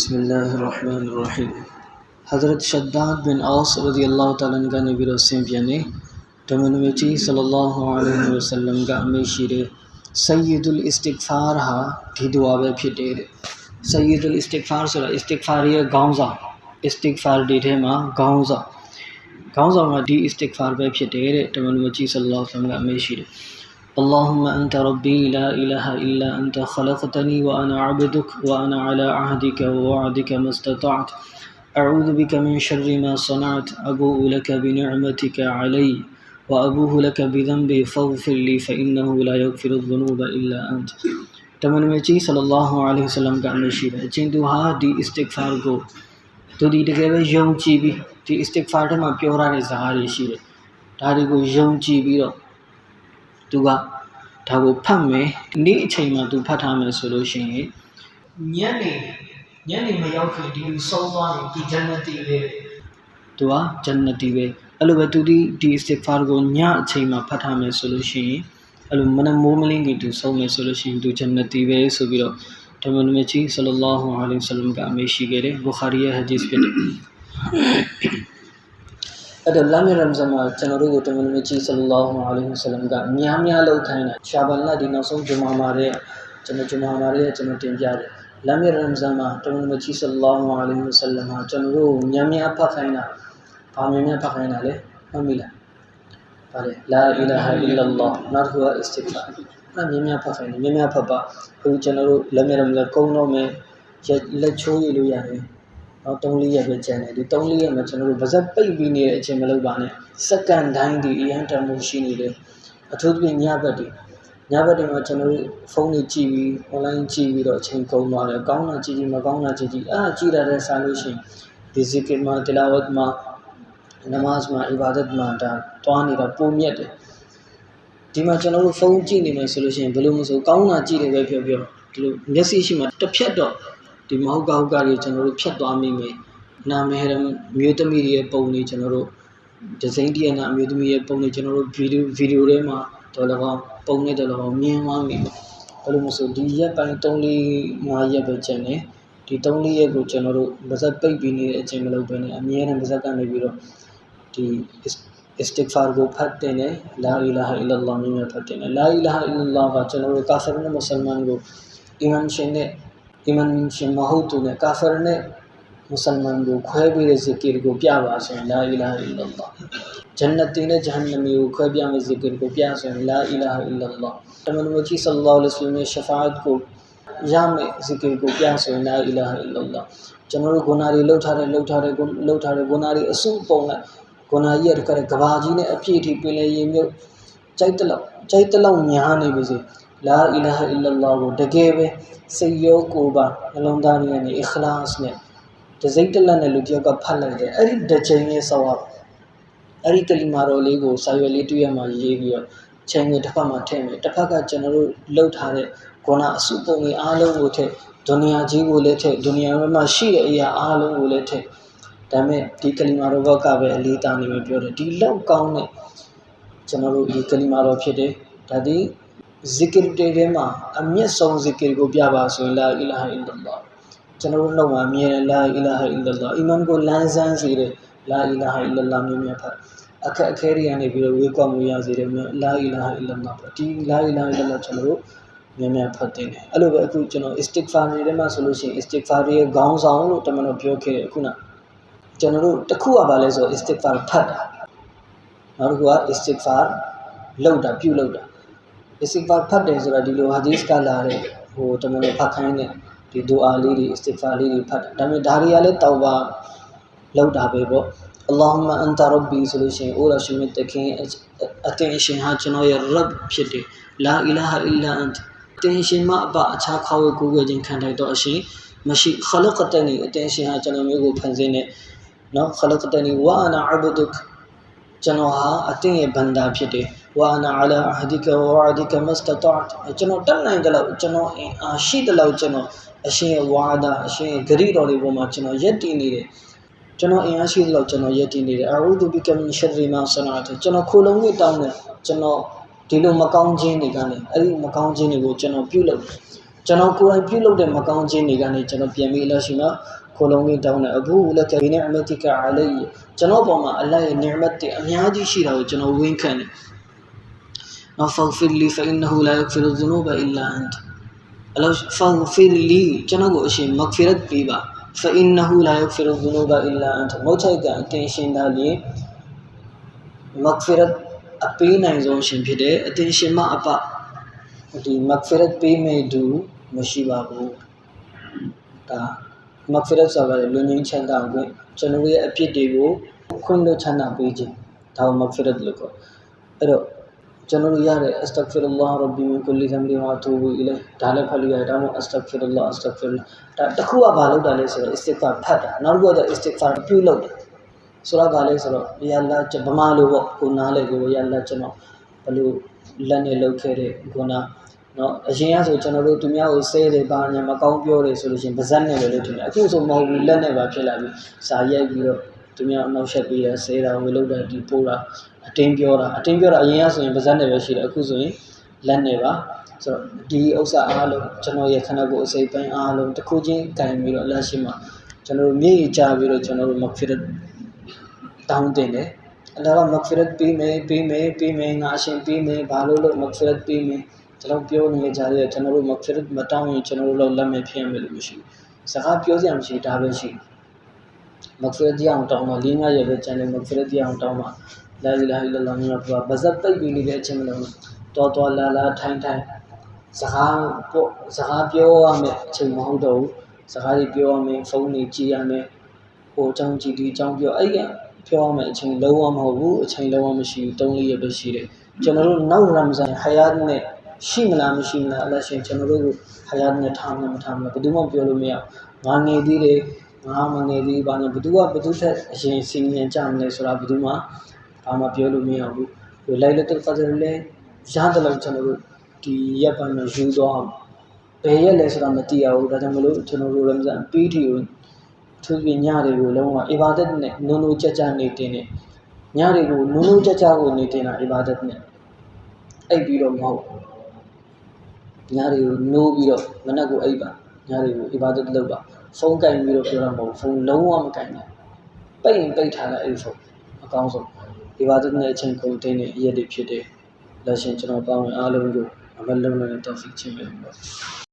بسم اللہ الرحمن الرحیم حضرت شداد بن اوس رضی اللہ تعالیٰ عنہ کا نبی رسم یعنی ڈومنویچی صلی اللہ علیہ وسلم کا امی شیر سید الاستغفار ہا بھی دعا بے پھٹے سید الاستغفار سرا استغفار یہ گاؤں سا استغفار ڈیٹھے ماں گاؤں سا گاؤں سا ماں دی استغفار بے پھٹے ڈومنویچی صلی اللہ علیہ وسلم کا امی شیر اللهم أنت ربي لا إله إلا أنت خلقتني وأنا عبدك وأنا على عهدك ووعدك ما استطعت. أعوذ بك من شر ما صنعت أبوء لك بنعمتك علي وأبوه لك بذنبي فاغفر لي فإنه لا يغفر الذنوب إلا أنت. تمنمچی صلی اللہ علیہ وسلم کا نشید ہے چین تو ہا دی استغفار گو. تو دی ٹکے بے یوم چی بھی دی استغفار ٹم آپ کے ہو رہا ہے زہار شیر ہے تاری کو یوم چی بھی رہو သူကဒါကိုဖတ်မယ်နေ့အချိန်မှာသူဖတ်ထားမယ်ဆိုလို့ရှိရင်ညနေညနေမရောက်ခင်ဒီလူဆုံးသွားရင်ဒီဂျန်နတီပဲသူကဂျန်နတီပဲအဲ့လိုပဲသူဒီဒီ istighfar ကိုညအချိန်မှာဖတ်ထားမယ်ဆိုလို့ရှိရင်အဲ့လိုမနမိုးမလင်းကြီးသူဆုံးမယ်ဆိုလို့ရှိရင်သူဂျန်နတီပဲဆိုပြီးတော့ဓမ္မနမကြီးဆလလောလဟ်အလိုင်းဝဆလမ်ကအမေရှိခဲ့တယ်ဘူခါရီရဲ့ဟဒီသ်ဖြစ်တယ် အဲ့တော့လမ်းမြရမ်ဇန်မှာကျွန်တော်တို့ကိုတမန်တော်ကြီးဆလလောလဟ်အလိုင်းဝဆလမ်ကများများလောက်ခိုင်းတာရှာဘန်လာဒီနောက်ဆုံးဂျမာမာတဲ့ကျွန်တော်ဂျမာမာတဲ့ကျွန်တော်တင်ပြတယ်လမ်းမြရမ်ဇန်မှာတမန်တော်ကြီးဆလလောလဟ်အလိုင်းဝဆလမ်ဟာကျွန်တော်တို့များများဖတ်ခိုင်းတာဘာများများဖတ်ခိုင်းတာလဲမှတ်မိလားဗါလေလာအီလာဟာအီလလ္လာဟ်နောက်တစ်ခုကအစ္စတစ်ဖာအဲ့များများဖတ်ခိုင်းတယ်များများဖတ်ပါအခုကျွန်တော်တို့လမ်းမြရမ်လည်းကုန်းတော့မယ်လက်ချိုးရလို့ရတယ် နောက်3 4ရက်ပဲကျန်တယ်ဒီ3 4ရက်မှာကျွန်တော်တို့ဗဇက်ပိတ်ပြီးနေတဲ့အချိန်မလုပ်ပါနဲ့စက္ကန့်တိုင်းဒီအရန်တန်မှုရှိနေတယ်အထူးသဖြင့်ညဘက်တွေညဘက်တွေမှာကျွန်တော်တို့ဖုန်းတွေကြည့်ပြီး online ကြည့်ပြီးတော့အချိန်ကုန်သွားတယ်ကောင်းတာကြည့်ကြည့်မကောင်းတာကြည့်ကြည့်အဲ့ဒါကြည့်ရတဲ့စားလို့ရှိရင်ဒီဇီကီမှာတီလာဝတ်မှာနမတ်မှာအီဘာဒတ်မှာဒါတွားနေတာပုံမြတ်တယ်ဒီမှာကျွန်တော်တို့ဖုန်းကြည့်နေမယ်ဆိုလို့ရှိရင်ဘယ်လိုမဆိုကောင်းတာကြည့်တယ်ပဲပြောပြောဒီလိုမျက်စိရှိမှတစ်ဖြတ်တော့ ဒီမဟုတ်ကဟုတ်ကတွေကျွန်တော်တို့ဖြတ်သွားမိမယ်နာမည်ရမျိုးသမီးတွေရဲ့ပုံတွေကျွန်တော်တို့ဒီဇိုင်းတရနာအမျိုးသမီးရဲ့ပုံတွေကျွန်တော်တို့ဗီဒီယိုဗီဒီယိုထဲမှာတော်လကောင်းပုံနဲ့တော်လကောင်းမြင်သွားမိမယ်ဘယ်လိုမဆိုဒီရက်ပိုင်း3 4 5ရက်ပဲကျန်တယ်ဒီ3 4ရက်ကိုကျွန်တော်တို့ဗဇက်ပိတ်ပြီးနေတဲ့အချိန်မလုပ်ဘဲနဲ့အမြဲတမ်းဗဇက်ကနေပြီးတော့ဒီ istighfar ကိုဖတ်တင်တယ်လာအီလာဟ်အီလလ္လာဟ်မြင်ဖတ်တင်တယ်လာအီလာဟ်အီလလ္လာဟ်ကကျွန်တော်တို့ကာဖရနဲ့မွတ်စလမန်ကိုအီမန်ရှင်နဲ့ အီမန်ရှင်မဟုတ်သူနဲ့ကာဖရနဲ့မွတ်စလမန်ကိုခွဲပေးတဲ့ဇီကီကိုပြပါဆိုရင်လာအီလာဟ်အီလလ္လာဟ်ဂျန်နတ်နဲ့ဂျဟန်နမီကိုခွဲပြမယ့်ဇီကီကိုပြဆိုရင်လာအီ လာဟ်အီလလ္လာဟ်တမန်တော်ကြီးဆလ္လာလဟ်အလိုင်းဝဆလမ်ရဲ့ရှဖာတ်ကိုရမယ့်ဇီကီကိုပြဆိုရင်လာအီလာဟ်အီလလ္လာဟ်ကျွန်တော်တို့ဂုဏတွေလှုပ်ထားတဲ့လှုပ်ထားတဲ့လှုပ်ထားတဲ့ဂုဏတွေအစုပုံလိုက်ဂုဏကြီးရတဲ့ကဘာကြီးနဲ့အပြည့်အထိပင်လေရင်မြုပ်ကြိုက်တလောက်ကြိုက်တလောက်များနေပြီစေလာအီလာဟ်အီလလ္လာဟ်ကိုတကယ်ပဲစိတ်ရောကိုယ်ပါနှလုံးသားနဲ့အခလာစ်နဲ့တစိမ့်တလက်နဲ့လူတယောက်ကဖတ်လိုက်တယ်အဲ့ဒီတစ်ချိန်ရဲ့ဆောက်အဲ့ဒီကလီမာတော်လေးကိုစာရွက်လေးတွေ့ရမှရေးပြီးတော့ချိန်ငယ်တစ်ဖက်မှာထည့်မယ်တစ်ဖက်ကကျွန်တော်တို့လှုပ်ထားတဲ့ဂုဏအစုပုံတွေအားလုံးကိုထည့်ဒုနီယာကြီးကိုလည်းထည့်ဒုနီယာမှာရှိတဲ့အရာအားလုံးကိုလည်းထည့်ဒါမဲ့ဒီကလီမာတော်ဘက်ကပဲအလေးတာနေမှာပြောတယ်ဒီလောက်ကောင်းတဲ့ကျွန်တော်တို့ဒီကလီမာတော်ဖြစ်တယ်ဒါဒီ ဇီကရတေထဲမှာအမြင့်ဆုံးဇီကရကိုပြပါဆိုရင်လာအီလာဟ်အီလ္လာဟ်ကျွန်တော်တို့နှုတ်မှာအမြဲတမ်းလာအီလာဟ်အီလ္လာဟ်အီမန်ကိုလမ်းဆန်းစေတဲ့လာအီလာဟ်အီလ္လာဟ်မျိုးမျိုးဖတ်အခက်အခဲတွေကနေပြီးတော့ဝေကွာမှုရစေတယ်မျိုးလာအီလာဟ်အီလ္လာဟ်ဒီလာအီလာဟ်အီလ္လာဟ်ကျွန်တော်တို့များများဖတ်တင်တယ်အဲ့လိုပဲအခုကျွန်တော် istighfar တွေထဲမှာဆိုလို့ရှိရင် istighfar ရဲ့ခေါင်းဆောင်လို့တမန်တော်ပြောခဲ့တယ်အခုနကျွန်တော်တို့တစ်ခုကဘာလဲဆို istighfar ဖတ်တာနောက်တစ်ခုက istighfar လောက်တာပြုလုပ်တာ istighfar ဖတ်တယ်ဆိုတာဒီလို hadith ကလာတဲ့ဟိုတမန်တော်ဖတ်ခိုင်းတဲ့ဒီဒူအာလေးတွေ istighfar လေးတွေဖတ်တာဒါပေမဲ့ဒါတွေကလည်းတောက်ပါလောက်တာပဲပေါ့ Allahumma anta rabbi ဆိုလို့ရှိရင်အိုးရရှိမြတ်တခင်အတင်ရှင်ဟာကျွန်တော်ရဲ့ rabb ဖြစ်တယ် la ilaha illa ant တင်ရှင်မအပအခြားခေါ်ဝေကိုယ်ွယ်ခြင်းခံထိုက်တော့အရှင်မရှိ khalaqtani အတင်ရှင်ဟာကျွန်တော်မျိုးကိုဖန်ဆင်းတဲ့နော် khalaqtani wa ana abduk ကျွန်တော်ဟာအတင်းရဲ့ဘန္တာဖြစ်တယ် ဝါနာအလာအဟဒီကဝါဒီကမစတတကျွန်တော်တက်နိုင်ကြလို့ကျွန်တော်အင်အားရှိတယ်လို့ကျွန်တော်အရှင်ရဲ့ဝါဒအရှင်ရဲ့ဂရိတော်တွေပေါ်မှာကျွန်တော်ယက်တည်နေတယ်ကျွန်တော်အင်အားရှိတယ်လို့ကျွန်တော်ယက်တည်နေတယ်အရူဒူဘီကမင်ရှရီမာဆနာတ်ကျွန်တော်ခိုလုံးဝတောင်းတယ်ကျွန်တော်ဒီလိုမကောင်းခြင်းတွေကနေအဲ့ဒီမကောင်းခြင်းတွေကိုကျွန်တော်ပြုလုပ်ကျွန်တော်ကိုယ်တိုင်ပြုလုပ်တဲ့မကောင်းခြင်းတွေကနေကျွန်တော်ပြန်ပြီးအလရှိမခိုလုံးလေးတောင်းတယ်အခုလက်ကဘိနေအမတိကအလိုင်ကျွန်တော်ပေါ်မှာအလရဲ့နိမတ်တွေအများကြီးရှိတာကိုကျွန်တော်ဝင်းခံတယ် နော်ဖောက်ဖီလီဖအင်နဟူလာယဂ်ဖီရူဇနူဘအီလာအန်တအလောဖောက်ဖီလီကျွန်တော်ကိုအရှင်မဂ်ဖီရတ်ပေးပါဖအင်နဟူလာယဂ်ဖီရူဇနူဘအီလာအန်တမောချိုက်ကအတင်ရှင်သားလေးမဂ်ဖီရတ်အပေးနိုင်ဆုံးရှင်ဖြစ်တယ်အတင်ရှင်မအပဒီမဂ်ဖီရတ်ပေးမဲ့သူမရှိပါဘူးဒါမဂ်ဖီရတ်ဆိုတာကလူငင်းချမ်းသာခွင့်ကျွန်တော်ရဲ့အဖြစ်တွေကိုခွင့်လွှတ်ချမ်းသာပေးခြင်းဒါကိုမဂ်ဖီရတ်လို့ခေါ်အဲ့တော့ ကျွန်တော်ရတဲ့ astaghfirullah rabbi min kulli dhanbi wa atubu ilayh ဒါလည်းဖတ်လို့ရတယ်ဒါမှမဟုတ် astaghfirullah astaghfirullah ဒါတစ်ခုကဘာလုပ်တာလဲဆိုတော့ istighfar ဖတ်တာနောက်တစ်ခုကတော့ istighfar ပြုလုပ်တယ်ဆိုတော့ဘာလဲဆိုတော့ရလာဗမာလိုပေါ့ကိုနားလေကိုရလာကျွန်တော်ဘယ်လိုလက်နဲ့လုပ်ခဲ့တဲ့ခုနနော်အရင်ကဆိုကျွန်တော်တို့သူများကိုဆဲတယ်ဘာညာမကောင်းပြောတယ်ဆိုလို့ရှိရင်ပါဇက်နဲ့ပဲလို့ထင်တယ်အခုဆိုမဟုတ်ဘူးလက်နဲ့ပါဖြစ်လာပြီစာရိုက်ပြီးတော့ သူများအနောက်ရှက်ပြီးတာဆဲတာဝေလို့တာဒီပိုးတာအတင်းပြောတာအတင်းပြောတာအရင်ကဆိုရင်ပါဇက်နဲ့ပဲရှိတယ်အခုဆိုရင်လက်နဲ့ပါဆိုတော့ဒီဥစ္စာအားလုံးကျွန်တော်ရဲ့ခန္ဓာကိုယ်အစိပ်ပိုင်းအားလုံးတစ်ခုချင်းကင်ပြီးတော့လက်ရှိမှာကျွန်တော်တို့မြေကြီးချပြီးတော့ကျွန်တော်တို့မဖြစ်တောင်းတင်တယ်အလ္လာဟ်ကမဂ်ဖီရတ်ပေးမယ်ပေးမယ်ပေးမယ်ငါအရှင်ပေးမယ်ဘာလို့လို့မဂ်ဖီရတ်ပေးမယ်ကျွန်တော်ပြောနေကြတယ်ကျွန်တော်တို့မဂ်ဖီရတ်မတောင်းရင်ကျွန်တော်တို့တော့လက်မဲ့ဖြစ်ရမယ်လို့မရှိဘူးစကားပြောစရာမရှိဒါပဲရှိမဂ်ဖီရတ်တရားအောင်တောင်းမှလေးငါးရက်ပဲကျန်တယ် မဂ်ဖီရတ်တရားအောင်တောင်းမှလာအီလာဟ်အီလာလ္လာဟ်မြတ်ဘုရားဗဇတ်ပိတ်ပြီးနေတဲ့အချိန်မလို့တော်တော်လာလာထိုင်ထိုင်စကားပေါ့စကားပြောရမယ်အချိန်မဟုတ်တော့ဘူးစကားတွေပြောရမယ်ဖုန်းတွေကြည့်ရမယ်ဟိုအကြောင်းကြည့်ဒီအကြောင်းပြောအဲ့ကပြောရမယ်အချိန်လုံးဝမဟုတ်ဘူးအချိန်လုံးဝမရှိဘူး၃လေးရက်ပဲရှိတယ်ကျွန်တော်တို့နောက်ရမ်ဇန်ဟယာတ်နဲ့ရှိမလားမရှိမလားအလရှင်ကျွန်တော်တို့ကိုဟယာတ်နဲ့ထားမလားမထားမလားဘယ်သူမှပြောလို့မရငါငယ်သေးတယ် ငါမငယ်သေးဘာနဲ့ဘယ်သူကဘယ်သူထက်အရင်စီမံကြမလဲဆိုတာဘယ်သူမှဘာမှပြောလို့မရဘူးဟိုလိုက်လက်တကဒရလဲရတယ်လို့ကျွန်တော်တို့ဒီရက်ပိုင်းမှာယူသွားဘယ်ရက်လဲဆိုတာမသိရဘူးဒါကြောင့်မလို့ကျွန်တော်တို့ရမ်ဇန်ပြီးထီကိုသူပြညတွေကိုလုံးဝအီဘာဒတ်နဲ့နုံနုံကြကြနေတင်နေညတွေကိုနုံနုံကြကြကိုနေတင်တာအီဘာဒတ်နဲ့အိပ်ပြီးတော့မဟုတ်ညတွေကိုနိုးပြီးတော့မနက်ကိုအိပ်ပါညတွေကိုအီဘာဒတ်လုပ်ပါ ဖုန်းကင်ပြီးတော့ပြောတာမဟုတ်ဖုန်းလုံးဝမကင်နဲ့ပိတ်ရင်ပိတ်ထားလိုက်အဲ့ဖုန်းအကောင်းဆုံးအီဘာဒတ်နဲ့အချိန်ကုန်တင်တဲ့အရက်တွေဖြစ်တယ်လက်ရှင်ကျွန်တော်ပေါင်းအားလုံးကိုအမလုံးနဲ့တော့ဖိချင်တယ်